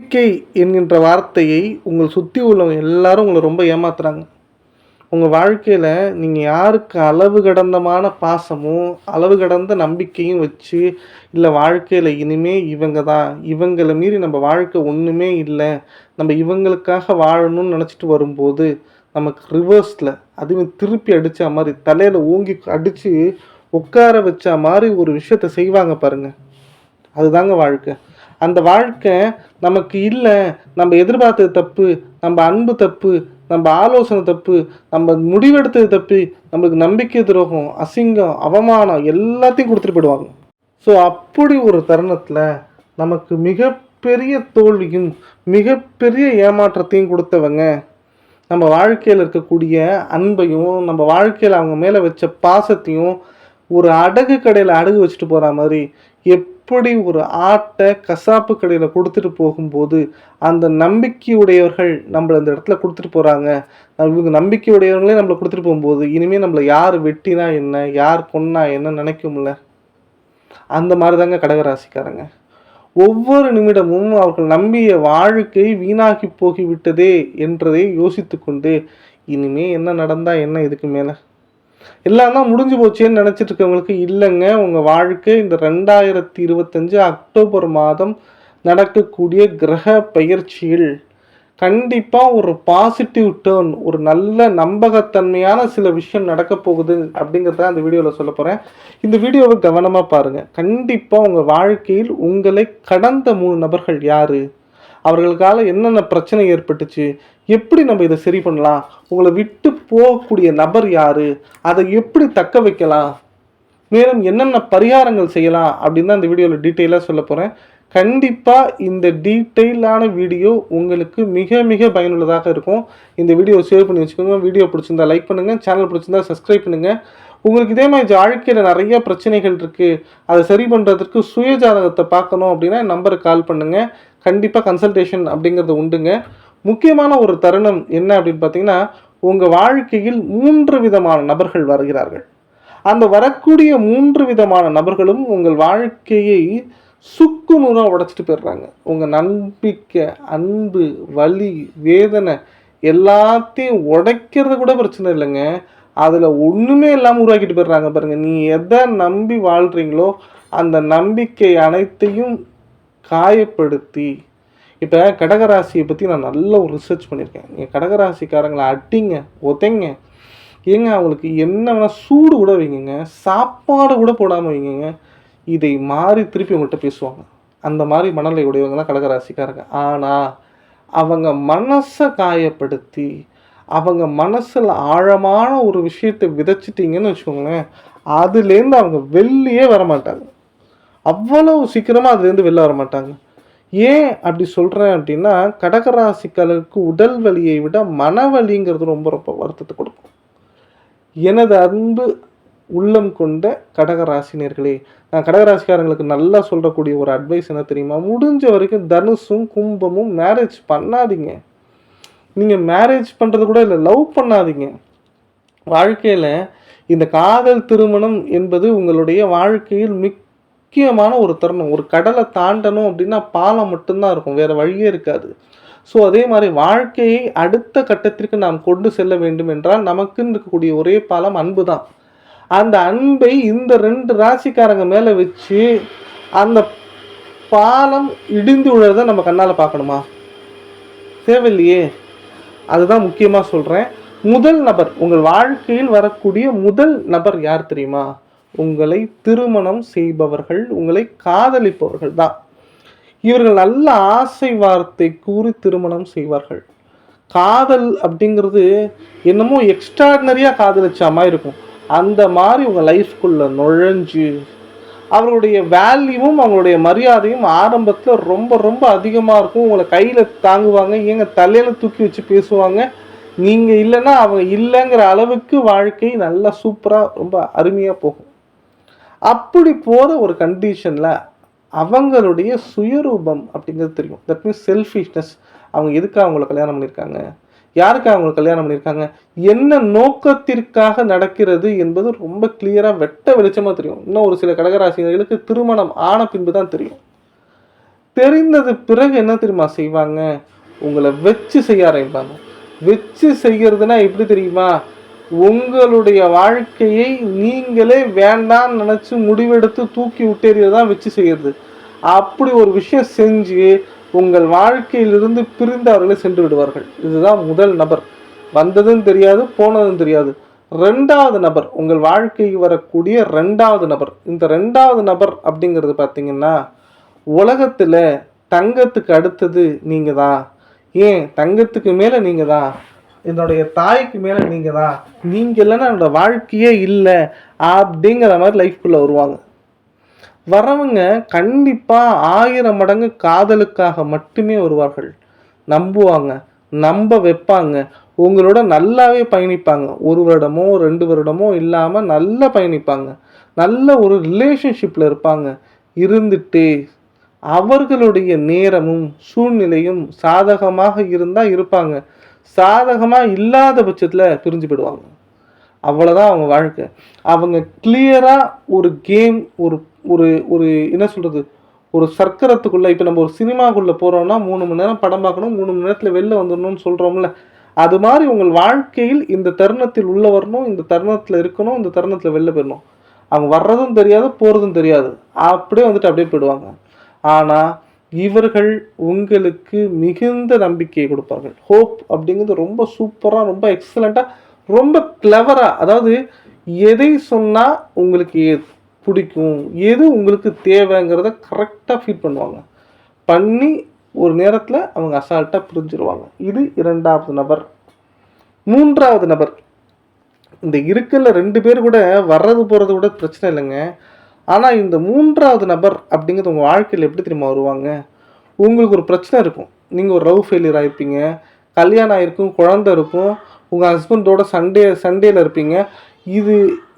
நம்பிக்கை என்கின்ற வார்த்தையை உங்களை சுற்றி உள்ளவங்க எல்லாரும் உங்களை ரொம்ப ஏமாத்துறாங்க. உங்கள் வாழ்க்கையில் நீங்கள் யாருக்கு அளவு கடந்தமான பாசமும் அளவு கடந்த நம்பிக்கையும் வச்சு இல்லை வாழ்க்கையில் இனிமே இவங்க தான் இவங்களை மீறி நம்ம வாழ்க்கை ஒன்றுமே இல்லை நம்ம இவங்களுக்காக வாழணும்னு நினச்சிட்டு வரும்போது நமக்கு ரிவர்ஸில் அதுவே திருப்பி அடித்த மாதிரி தலையில் ஓங்கி அடித்து உட்கார வச்ச மாதிரி ஒரு விஷயத்த செய்வாங்க பாருங்கள் அதுதாங்க வாழ்க்கை. அந்த வாழ்க்கை நமக்கு இல்லை. நம்ம எதிர்பார்த்தது தப்பு நம்ம அன்பு தப்பு நம்ம ஆலோசனை தப்பு நம்ம முடிவெடுத்தது தப்பு நம்மளுக்கு நம்பிக்கை துரோகம் அசிங்கம் அவமானம் எல்லாத்தையும் கொடுத்துட்டு போயிடுவாங்க. ஸோ அப்படி ஒரு தருணத்தில் நமக்கு மிகப்பெரிய தோல்வியும் மிகப்பெரிய ஏமாற்றத்தையும் கொடுத்தவங்க நம்ம வாழ்க்கையில் இருக்கக்கூடிய அன்பையும் நம்ம வாழ்க்கையில் அவங்க மேலே வச்ச பாசத்தையும் ஒரு அடகு கடையில் அடகு வச்சுட்டு போகிற மாதிரி எப் எப்படி ஒரு ஆட்டை கசாப்பு கடையில் கொடுத்துட்டு போகும்போது அந்த நம்பிக்கையுடையவர்கள் நம்மளை அந்த இடத்துல கொடுத்துட்டு போகிறாங்க இவங்க நம்பிக்கையுடையவங்களே நம்மளை கொடுத்துட்டு போகும்போது இனிமேல் நம்மளை யார் வெட்டினா என்ன யார் கொன்னா என்ன நினைக்கும்ல? அந்த மாதிரி தாங்க கடகராசிக்காரங்க. ஒவ்வொரு நிமிடமும் அவர்கள் நம்பிய வாழ்க்கை வீணாகி போகிவிட்டதே என்றதை யோசித்து கொண்டு இனிமே என்ன நடந்தா என்ன இதுக்கு மேலே? இல்லைன்னா முடிஞ்சு போச்சேன்னு நினச்சிட்டு இருக்கவங்களுக்கு இல்லைங்க. உங்கள் வாழ்க்கை இந்த ரெண்டாயிரத்தி இருபத்தஞ்சு அக்டோபர் மாதம் நடக்கக்கூடிய கிரக பயிற்சியில் கண்டிப்பாக ஒரு பாசிட்டிவ் டேர்ன் ஒரு நல்ல நம்பகத்தன்மையான சில விஷயம் நடக்க போகுது அப்படிங்கிறத அந்த வீடியோவில் சொல்ல போகிறேன் இந்த வீடியோவை கவனமாக பாருங்கள் கண்டிப்பாக உங்கள் வாழ்க்கையில் உங்களை கடந்த மூணு நபர்கள் யார்? அவர்களுக்கால என்னென்ன பிரச்சனை ஏற்பட்டுச்சு? எப்படி நம்ம இதை சரி பண்ணலாம்? உங்களை விட்டு போகக்கூடிய நபர் யாரு? அதை எப்படி தக்க வைக்கலாம்? மேலும் என்னென்ன பரிகாரங்கள் செய்யலாம்? அப்படின்னு தான் இந்த வீடியோவில் டீட்டெயிலாக சொல்ல போகிறேன் கண்டிப்பாக இந்த டீட்டெயிலான வீடியோ உங்களுக்கு மிக மிக பயனுள்ளதாக இருக்கும். இந்த வீடியோ சேவ் பண்ணி வச்சுக்கோங்க. வீடியோ பிடிச்சிருந்தா லைக் பண்ணுங்கள் சேனல் பிடிச்சிருந்தா சப்ஸ்கிரைப் பண்ணுங்கள் உங்களுக்கு இதே மாதிரி வாழ்க்கையில் நிறைய பிரச்சனைகள் இருக்குது அதை சரி பண்ணுறதுக்கு சுயஜாதகத்தை பார்க்கணும் அப்படின்னா நம்பருக்கு கால் பண்ணுங்கள் கண்டிப்பாக கன்சல்டேஷன் அப்படிங்கிறது உண்டுங்க. முக்கியமான ஒரு தருணம் என்ன அப்படின்னு பார்த்தீங்கன்னா உங்கள் வாழ்க்கையில் மூன்று விதமான நபர்கள் வருகிறார்கள். அந்த வரக்கூடிய மூன்று விதமான நபர்களும் உங்கள் வாழ்க்கையை சுக்கு நூறாக உடைச்சிட்டு போயிடுறாங்க. உங்கள் நம்பிக்கை அன்பு வலி வேதனை எல்லாத்தையும் உடைக்கிறது கூட பிரச்சனை இல்லைங்க. அதில் ஒன்றுமே இல்லாமல் உருவாக்கிட்டு போயிடுறாங்க பாருங்கள் நீ எதை நம்பி வாழ்கிறீங்களோ அந்த நம்பிக்கை அனைத்தையும் காயப்படுத்தி இப்போ கடகராசியை பற்றி நான் நல்ல ஒரு ரிசர்ச் பண்ணியிருக்கேன் நீங்கள் கடகராசிக்காரங்களை அட்டிங்க ஒதைங்க. ஏங்க அவங்களுக்கு என்ன வேணால் சூடு கூட வைங்க சாப்பாடு கூட போடாமல் வைங்க இதை மாறி திருப்பி உங்கள்கிட்ட பேசுவாங்க. அந்த மாதிரி மனநிலை உடையவங்க தான் கடகராசிக்காரங்க. ஆனால் அவங்க மனசை காயப்படுத்தி அவங்க மனசில் ஆழமான ஒரு விஷயத்தை விதைச்சிட்டிங்கன்னு வச்சுக்கோங்களேன் அதுலேருந்து அவங்க வெளியே வர மாட்டாங்க அவ்வளவு சீக்கிரமாக அதுலேருந்து வெளில வர மாட்டாங்க ஏன் அப்படி சொல்கிறேன் அப்படின்னா கடகராசிக்காரருக்கு உடல் வலியை விட மனவலிங்கிறது ரொம்ப ரொம்ப வருத்தத்தை கொடுக்கும். எனது அன்பு உள்ளம் கொண்ட கடகராசினியர்களே நான் கடகராசிக்காரங்களுக்கு நல்லா சொல்லக்கூடிய ஒரு அட்வைஸ் என்ன தெரியுமா? முடிஞ்ச வரைக்கும் தனுசும் கும்பமும் மேரேஜ் பண்ணாதீங்க. நீங்கள் மேரேஜ் பண்ணுறது கூட இல்லை லவ் பண்ணாதீங்க. வாழ்க்கையில் இந்த காதல் திருமணம் என்பது உங்களுடைய வாழ்க்கையில் முக்கியமான ஒரு தருணம். ஒரு கடலை தாண்டணும் அப்படின்னா பாலம் மட்டும்தான் இருக்கும். வேறு வழியே இருக்காது. ஸோ அதே மாதிரி வாழ்க்கையை அடுத்த கட்டத்திற்கு நாம் கொண்டு செல்ல வேண்டும் என்றால் நமக்குன்னு இருக்கக்கூடிய ஒரே பாலம் அன்பு தான். அந்த அன்பை இந்த ரெண்டு ராசிக்காரங்க மேலே வச்சு அந்த பாலம் இடிந்து விழுறத நம்ம கண்ணால் பார்க்கணுமா? தேவையில்லையே. அதுதான் முக்கியமாக சொல்கிறேன் முதல் நபர் உங்கள் வாழ்க்கையில் வரக்கூடிய முதல் நபர் யார் தெரியுமா? உங்களை திருமணம் செய்பவர்கள் உங்களை காதலிப்பவர்கள் தான். இவர்கள் நல்ல ஆசை வார்த்தை கூறி திருமணம் செய்வார்கள். காதல் அப்படிங்கிறது என்னமோ எக்ஸ்ட்ராடினரியாக காதலிச்சா மாதிரி இருக்கும். அந்த மாதிரி உங்கள் லைஃப்குள்ளே நுழைஞ்சு அவர்களுடைய வேல்யூவும் அவங்களுடைய மரியாதையும் ஆரம்பத்தில் ரொம்ப ரொம்ப அதிகமாக இருக்கும். உங்களை கையில் தாங்குவாங்க ஏங்க தலையில் தூக்கி வச்சு பேசுவாங்க. நீங்கள் இல்லைன்னா அவங்க இல்லைங்கிற அளவுக்கு வாழ்க்கை நல்லா சூப்பராக ரொம்ப அருமையாக போகும். அப்படி போகிற ஒரு கண்டிஷனில் அவங்களுடைய சுயரூபம் அப்படிங்கிறது தெரியும். தட் மீன்ஸ் செல்ஃபிஷ்னஸ் அவங்க எதுக்காக அவங்கள கல்யாணம் பண்ணியிருக்காங்க? யாருக்காக அவங்க கல்யாணம் பண்ணியிருக்காங்க? என்ன நோக்கத்திற்காக நடக்கிறது என்பது ரொம்ப கிளியராக வெட்ட வெளிச்சமாக தெரியும். இன்னும் ஒரு சில கடகராசினர்களுக்கு திருமணம் ஆன பின்பு தான் தெரியும். தெரிந்தது பிறகு என்ன தெரியுமா செய்வாங்க? உங்களை வச்சு செய்ய ஆரம்பிப்பாங்க. வச்சு செய்கிறதுனா எப்படி தெரியுமா? உங்களுடைய வாழ்க்கையை நீங்களே வேண்டாம்னு நினச்சி முடிவெடுத்து தூக்கி விட்டேறியதான் வச்சு செய்கிறது அப்படி ஒரு விஷயம் செஞ்சு உங்கள் வாழ்க்கையிலிருந்து பிரிந்து அவர்களை சென்று விடுவார்கள். இதுதான் முதல் நபர். வந்ததும் தெரியாது போனதும் தெரியாது. ரெண்டாவது நபர் உங்கள் வாழ்க்கைக்கு வரக்கூடிய ரெண்டாவது நபர். இந்த ரெண்டாவது நபர் அப்படிங்கிறது பார்த்தீங்கன்னா உலகத்தில் தங்கத்துக்கு அடுத்தது நீங்கள் தான் ஏன்? தங்கத்துக்கு மேலே நீங்கள் தான் என்னுடைய தாய்க்கு மேலே நீங்கள் தான் நீங்கள் இல்லைன்னா என்னோடய வாழ்க்கையே இல்லை அப்படிங்கிற மாதிரி லைஃப்குள்ளே வருவாங்க. வரவங்க கண்டிப்பாக ஆயிரம் மடங்கு காதலுக்காக மட்டுமே வருவார்கள். நம்புவாங்க நம்ப வைப்பாங்க. உங்களோட நல்லாவே பயணிப்பாங்க. ஒரு வருடமோ ரெண்டு வருடமோ இல்லாமல் நல்லா பயணிப்பாங்க. நல்ல ஒரு ரிலேஷன்ஷிப்பில் இருப்பாங்க. இருந்துட்டு அவர்களுடைய நேரமும் சூழ்நிலையும் சாதகமாக இருந்தால் இருப்பாங்க. சாதகமாக இல்லாத பட்சத்தில் பிரிஞ்சு போயிடுவாங்க அவ்வளோதான் அவங்க வாழ்க்கை. அவங்க கிளியராக ஒரு கேம் ஒரு ஒரு ஒரு என்ன சொல்கிறது ஒரு சர்க்கரத்துக்குள்ளே இப்போ நம்ம ஒரு சினிமாக்குள்ளே போகிறோம்னா மூணு மணி நேரம் படம் பார்க்கணும் மூணு மணி நேரத்தில் வெளில வந்துடணும்னு சொல்கிறோம்ல அது மாதிரி உங்கள் வாழ்க்கையில் இந்த தருணத்தில் உள்ளே வரணும் இந்த தருணத்தில் இருக்கணும் இந்த தருணத்தில் வெளில போயிடணும். அவங்க வர்றதும் தெரியாது போகிறதும் தெரியாது. அப்படியே வந்துட்டு அப்படியே போயிடுவாங்க. ஆனால் இவர்கள் உங்களுக்கு மிகுந்த நம்பிக்கையை கொடுப்பார்கள். ஹோப் அப்படிங்கிறது ரொம்ப சூப்பராக ரொம்ப எக்ஸலண்ட்டாக ரொம்ப கிளவராக அதாவது எதை சொன்னால் உங்களுக்கு எ- பிடிக்கும் எது உங்களுக்கு தேவைங்கிறத கரெக்டாக ஃபீல் பண்ணுவாங்க. பண்ணி ஒரு நேரத்தில் அவங்க அசால்ட்டாக புரிஞ்சிருவாங்க. இது இரண்டாவது நபர். மூன்றாவது நபர். இந்த இருக்கல ரெண்டு பேர் கூட வர்றது போகிறது கூட பிரச்சனை இல்லைங்க. ஆனால் இந்த மூன்றாவது நபர் அப்படிங்கிறது உங்கள் வாழ்க்கையில் எப்படி தெரியுமா வருவாங்க? உங்களுக்கு ஒரு பிரச்சனை இருக்கும். நீங்கள் ஒரு லவ் ஃபெயிலியர் ஆகிருப்பீங்க கல்யாணம் ஆகிருக்கும் குழந்தை இருக்கும் உங்கள் ஹஸ்பண்டோட சண்டே சண்டேல இருப்பீங்க. இது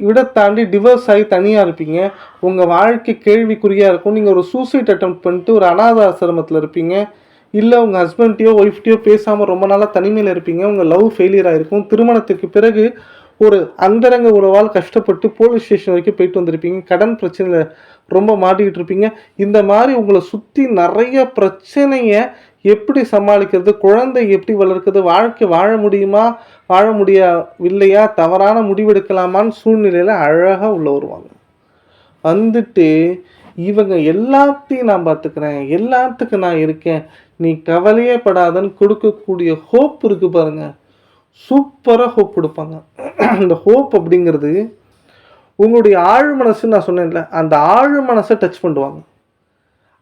விட தாண்டி டிவோர்ஸ் ஆகி தனியாக இருப்பீங்க. உங்கள் வாழ்க்கை கேள்விக்குறியாக இருக்கும். நீங்கள் ஒரு சூசைட் அட்டம் பண்ணிட்டு ஒரு அனாத ஆசிரமத்தில் இருப்பீங்க. இல்லை உங்கள் ஹஸ்பண்ட்டையோ ஒய்ஃப்டையோ பேசாமல் ரொம்ப நாளாக தனிமையில் இருப்பீங்க. உங்கள் லவ் ஃபெயிலியர் ஆகிருக்கும் திருமணத்திற்கு பிறகு ஒரு அந்தரங்க உறவால் கஷ்டப்பட்டு போலீஸ் ஸ்டேஷன் வரைக்கும் போயிட்டு வந்திருப்பீங்க. கடன் பிரச்சனையில் ரொம்ப மாட்டிக்கிட்டு இருப்பீங்க. இந்த மாதிரி உங்களை சுற்றி நிறைய பிரச்சனையை எப்படி சமாளிக்கிறது குழந்தை எப்படி வளர்க்கிறது வாழ்க்கை வாழ முடியுமா வாழ முடியவில்லையா தவறான முடிவெடுக்கலாமான்னு சூழ்நிலையில் அழகாக உள்ள வருவாங்க. வந்துட்டு இவங்க எல்லாத்தையும் நான் பார்த்துக்கிறேன். எல்லாத்துக்கும் நான் இருக்கேன். நீ கவலையே படாதன்னு கொடுக்கக்கூடிய ஹோப் இருக்குது பாருங்கள் சூப்பராக ஹோப் கொடுப்பாங்க. அந்த ஹோப் அப்படிங்கிறது உங்களுடைய ஆழ் மனசுன்னு நான் சொன்னேன்ல அந்த ஆழ் மனசை டச் பண்ணுவாங்க.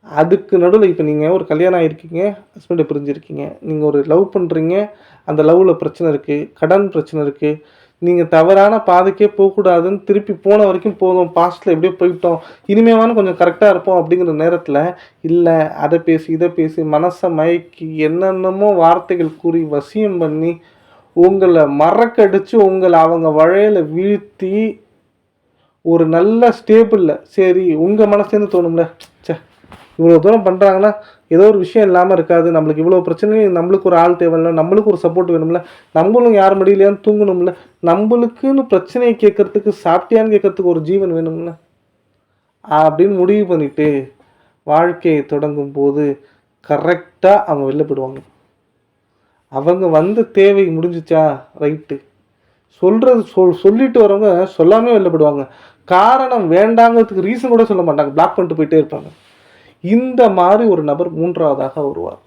அதுக்கு நடுவில் இப்போ நீங்கள் ஒரு கல்யாணம் ஆகிருக்கீங்க ஹஸ்பண்டை பிரிஞ்சிருக்கீங்க நீங்கள் ஒரு லவ் பண்ணுறீங்க அந்த லவ்வில் பிரச்சனை இருக்குது கடன் பிரச்சனை இருக்குது நீங்கள் தவறான பாதைக்கே போகக்கூடாதுன்னு திருப்பி போன வரைக்கும் போதும் பாஸ்ட்டில் எப்படியோ போயிட்டோம் இனிமேவான கொஞ்சம் கரெக்டாக இருப்போம் அப்படிங்கிற நேரத்தில் இல்லை அதை பேசி இதை பேசி மனசை மயக்கி என்னென்னமோ வார்த்தைகள் கூறி வசியம் பண்ணி உங்களை மறக்கடிச்சு உங்களை அவங்க வழையில் வீழ்த்தி ஒரு நல்ல ஸ்டேபிளில் சரி உங்கள் மனசுலேருந்து தோணும்ல ச்சே இவ்வளோ தூரம் பண்ணுறாங்கன்னா ஏதோ ஒரு விஷயம் இல்லாமல் இருக்காது. நம்மளுக்கு இவ்வளோ பிரச்சனையும் நம்மளுக்கு ஒரு ஆள் தேவையில்ல நம்மளுக்கு ஒரு சப்போர்ட் வேணும்ல நம்மளும் யார் முடியலையான்னு தூங்கணும்ல நம்மளுக்குன்னு பிரச்சனையை கேட்கறதுக்கு சாப்பிட்டியான்னு கேட்கறதுக்கு ஒரு ஜீவன் வேணும்ல. அப்படின்னு முடிவு பண்ணிவிட்டு வாழ்க்கையை தொடங்கும் போது கரெக்டாக அவங்க வெளில போயிடுவாங்க. அவங்க வந்த தேவை முடிஞ்சிச்சா? ரைட்டு சொல்கிறது சொல் சொல்லிட்டு வரவங்க சொல்லாமே வெளிலப்படுவாங்க காரணம் வேண்டாங்கிறதுக்கு ரீசன் கூட சொல்ல மாட்டாங்க. பிளாக் பண்ணிட்டு போயிட்டே இருப்பாங்க. இந்த மாதிரி ஒரு நபர் மூன்றாவதாக வருவார்.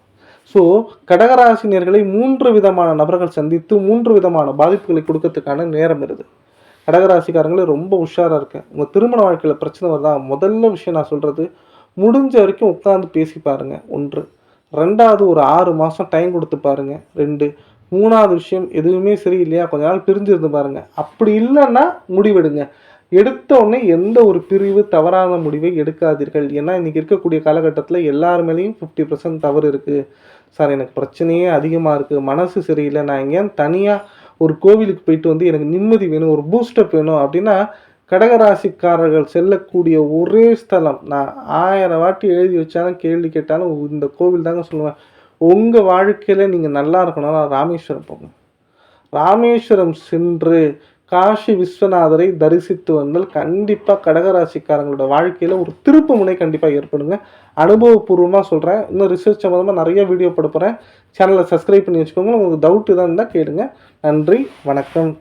ஸோ கடகராசினியர்களை மூன்று விதமான நபர்கள் சந்தித்து மூன்று விதமான பாதிப்புகளை கொடுக்கறதுக்கான நேரம் இருது கடகராசிக்காரங்களே ரொம்ப உஷாராக இருக்கேன். உங்கள் திருமண வாழ்க்கையில் பிரச்சனை வருதா? முதல்ல விஷயம் நான் சொல்கிறது முடிஞ்ச வரைக்கும் உட்காந்து பேசி பாருங்கள் ஒன்று. ரெண்டாவது ஒரு ஆறு மாதம் டைம் கொடுத்து பாருங்கள் ரெண்டு. மூணாவது விஷயம் எதுவுமே சரியில்லையா? கொஞ்ச நாள் பிரிஞ்சிருந்து பாருங்கள் அப்படி இல்லைன்னா முடிவெடுங்க. எடுத்த உடனே எந்த ஒரு பிரிவு தவறான முடிவை எடுக்காதீர்கள். ஏன்னா இன்றைக்கி இருக்கக்கூடிய காலகட்டத்தில் எல்லார் மேலேயும் ஃபிஃப்டி பர்சன்ட் தவறு இருக்குது சார் எனக்கு பிரச்சனையே அதிகமாக இருக்குது மனசு சரியில்லை. நான் எங்கேயாவது தனியாக ஒரு கோவிலுக்கு போயிட்டு வந்து எனக்கு நிம்மதி வேணும் ஒரு பூஸ்டப் வேணும் அப்படின்னா கடகராசிக்காரர்கள் செல்லக்கூடிய ஒரே ஸ்தலம். நான் ஆயிரம் வாட்டி எழுதி வச்சாலும் கேள்வி கேட்டாலும் இந்த கோவில் தாங்க சொல்லுவேன். உங்கள் வாழ்க்கையில் நீங்கள் நல்லா இருக்கணும்னா ராமேஸ்வரம் போங்க ராமேஸ்வரம் சென்று காஷி விஸ்வநாதரை தரிசித்து வந்தால் கண்டிப்பாக கடகராசிக்காரங்களோட வாழ்க்கையில் ஒரு திருப்பு முனை கண்டிப்பாக ஏற்படுங்க. அனுபவபூர்வமாக சொல்கிறேன் இன்னும் ரிசர்ச் சம்மந்தமாக நிறைய வீடியோ படுப்புகிறேன் சேனலை சப்ஸ்கிரைப் பண்ணி வச்சுக்கோங்க. உங்களுக்கு டவுட் தான் இருந்தால் கேளுங்க. நன்றி வணக்கம்.